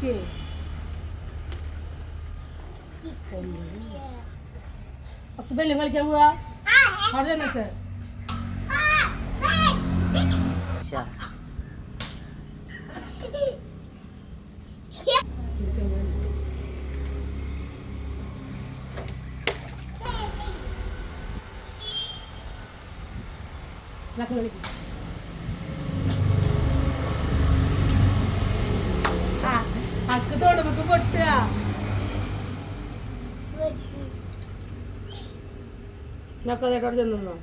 കളിക്കേ അപ്പൊ ബെല്ലും കളിക്കാൻ പോവാ അവിടെ. ഇതൊക്കെ കളിക്കും ആ തൊടുമ്പക്ക് പൊട്ടുക. ഇതൊക്കെ അതേട്ടോട് ചെന്നോ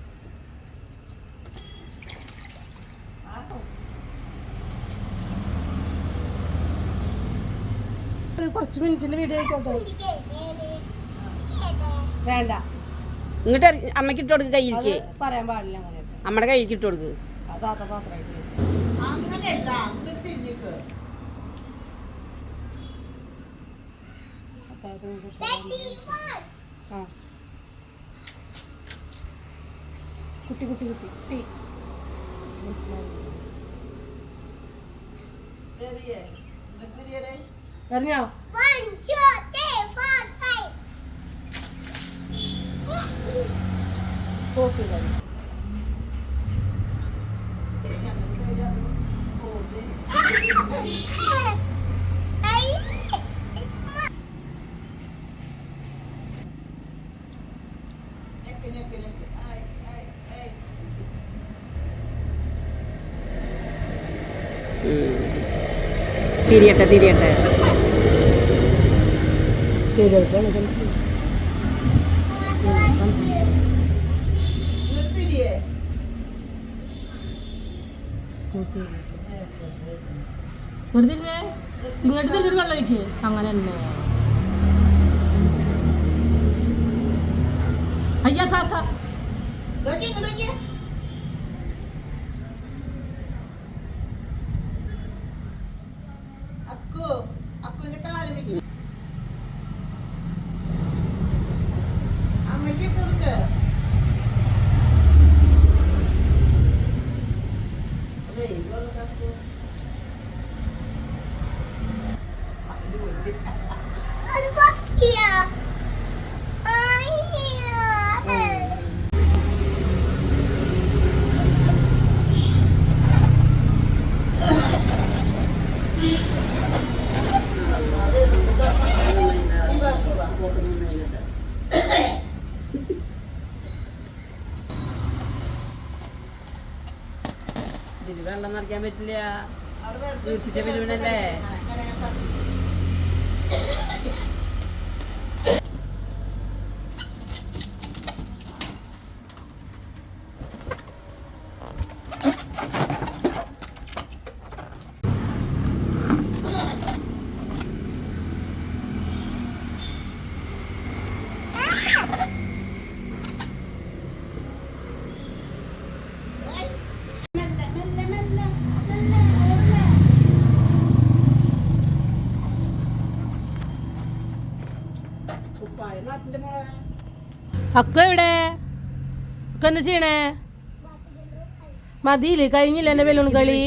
കുറച്ച് മിനിറ്റിന്റെ വീഡിയോ ആയിക്കോട്ടെ. വേണ്ട. ഇങ്ങോട്ട് അമ്മയ്ക്ക് ഇട്ട് കൊടുക്ക് കയ്യിലേക്ക്. പറയാൻ പാടില്ല അങ്ങനെ അമ്മയുടെ കയ്യിലേക്ക് ഇട്ട് കൊടുക്ക്. അതാത്ത പാത്രമായിട്ട് അങ്ങനെയല്ല അങ്ങോട്ട് തിരിഞ്ഞിക്ക് ആ. കുട്ടി കുട്ടി കുട്ടി. കുട്ടി എറിഞ്ഞോ പോസ്റ്റ് ചെയ്താൽ തിരിയട്ടെ തിരിയട്ടെ. ഇങ്ങോട്ട് തിരിയേ ഇങ്ങോട്ട് വെള്ളം ഒഴിക്ക്. അങ്ങനെ തന്നെ അയ്യാ കാക്ക ഇങ്ങോട്ടേക്ക് അക്കു അക്കുവിന്റെ കാൽ വെക്ക് അമ്മയ്ക്ക് ഇട്ട് കൊടുക്ക് അതെ ഇതുള്ള അക്കു അടിപൊളി ഈ വാ, ഈ വാ. ഇതിൽ വെള്ളം നിറയ്ക്കാൻ പറ്റില്ല വീർപ്പിച്ച ബലൂണല്ലേ? അങ്ങനെ ഞാൻ പറഞ്ഞു. അക്ക എവിടെ? അക്ക എന്താ ചെയ്യണേ? മതിയില്ലേ? കഴിഞ്ഞില്ല എന്നെ ബലൂൺ കളി.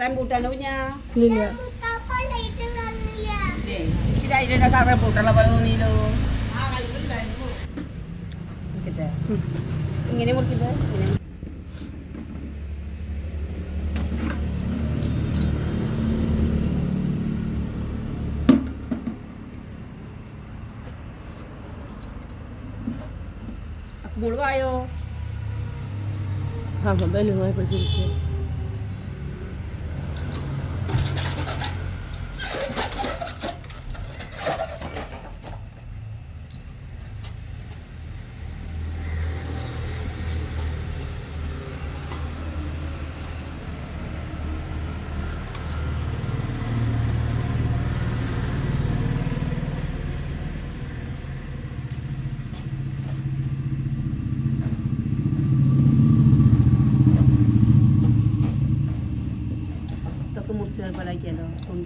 റംബൂട്ടാന്റെ കുഞ്ഞാ? ഇല്ല ഇങ്ങനെ മുറിക്കട്ടെ? ഇങ്ങനെ ગુળવાયો હા હા બેલું હોય પછી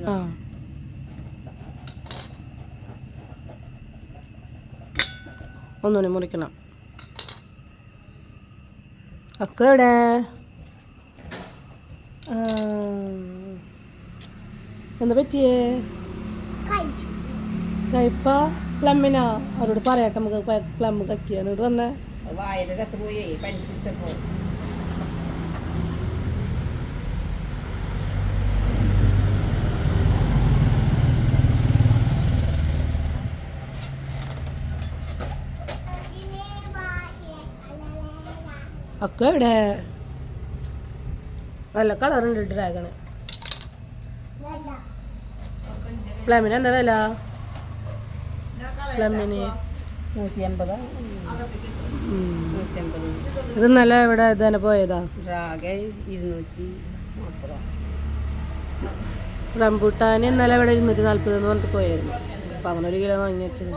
ആ. ഒന്നുകൂടി മുറിക്കണം. അക്ക എവിടെ. എന്താ പറ്റിയേ? കയ്പ പ്ലമ്മിനാ? അവരോട് പറയട്ടെ നമുക്ക് പ്ലം കക്കിയാണ് ഇവിടെ വന്നേ. വായുടെ ഇവിടെ നല്ല കളറുണ്ട് ഡ്രാഗണ്. പ്ലമിന് എന്താ വില? പ്ലമിന് നൂറ്റി അമ്പത് ഇത് നല്ല ഇവിടെ ഇതന്നെ പോയതാ? ഡ്രാഗൺ ഇരുന്നൂറ്റി നാൽപ്പത് റംബൂട്ടാൻ ഇന്നലെ ഇവിടെ ഇരുന്നൂറ്റി നാൽപ്പത് എന്ന് പറഞ്ഞിട്ട് പോയായിരുന്നു. അപ്പം അങ്ങനെ ഒരു കിലോ വാങ്ങി വെച്ചത്.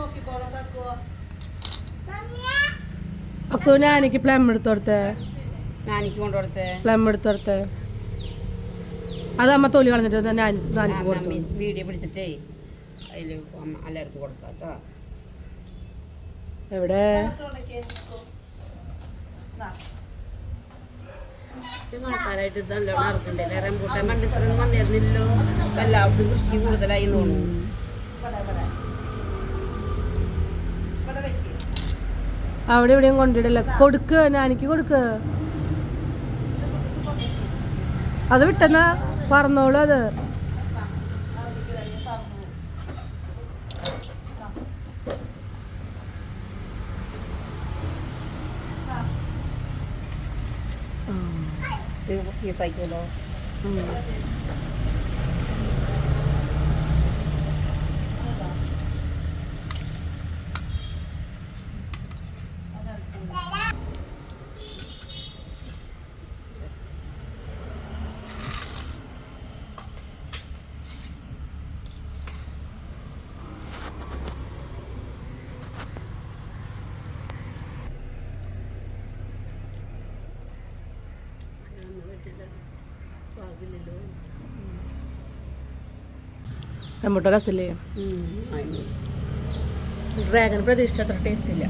അപ്പൊ ഞാനിക്ക് പ്ലം എടുത്തു കൊടുത്തേ? നാനിക്ക് പ്ലം എടുത്തു കൊടുത്തേ. അത് അമ്മ തൊലി കളഞ്ഞിട്ട് നാനിക്ക് കൊടുത്തു. വീഡിയോ പിടിച്ചിട്ടേ അതിൽ എല്ലാവർക്കും കൊടുക്കാം എവിടെ? മഴക്കാലമായിട്ട് ഇത് നല്ലോണം ഇറക്കണ്ടല്ലേ റംബൂട്ടാൻ പണ്ട് ഇത്രയൊന്നും വന്നിരുന്നില്ലല്ലോ എല്ലാവർക്കും കൃഷി കൂടുതലായി തോന്നുന്നു. അവിടെ ഇവിടെയും കൊണ്ടിടല്ല കൊടുക്ക് എനിക്ക് കൊടുക്ക്. അത് വിട്ടെന്ന പറഞ്ഞോളൂ അത്. ഈ പീസാക്കിയല്ലോ റംബൂട്ടാൻ രസമില്ലേ ഡ്രാഗൺ പ്രതീക്ഷിച്ച അത്ര ടേസ്റ്റ് ഇല്ല.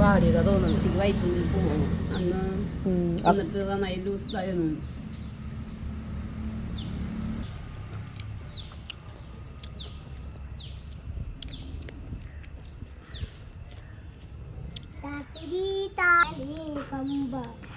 പാടിയതാ തോന്നുന്നു. എനിക്ക് വയറ്റിൽ പോകും അന്ന്. എന്നിട്ട് നന്നായി ലൂസ് ആയിരുന്നു Tadi tadi kembang.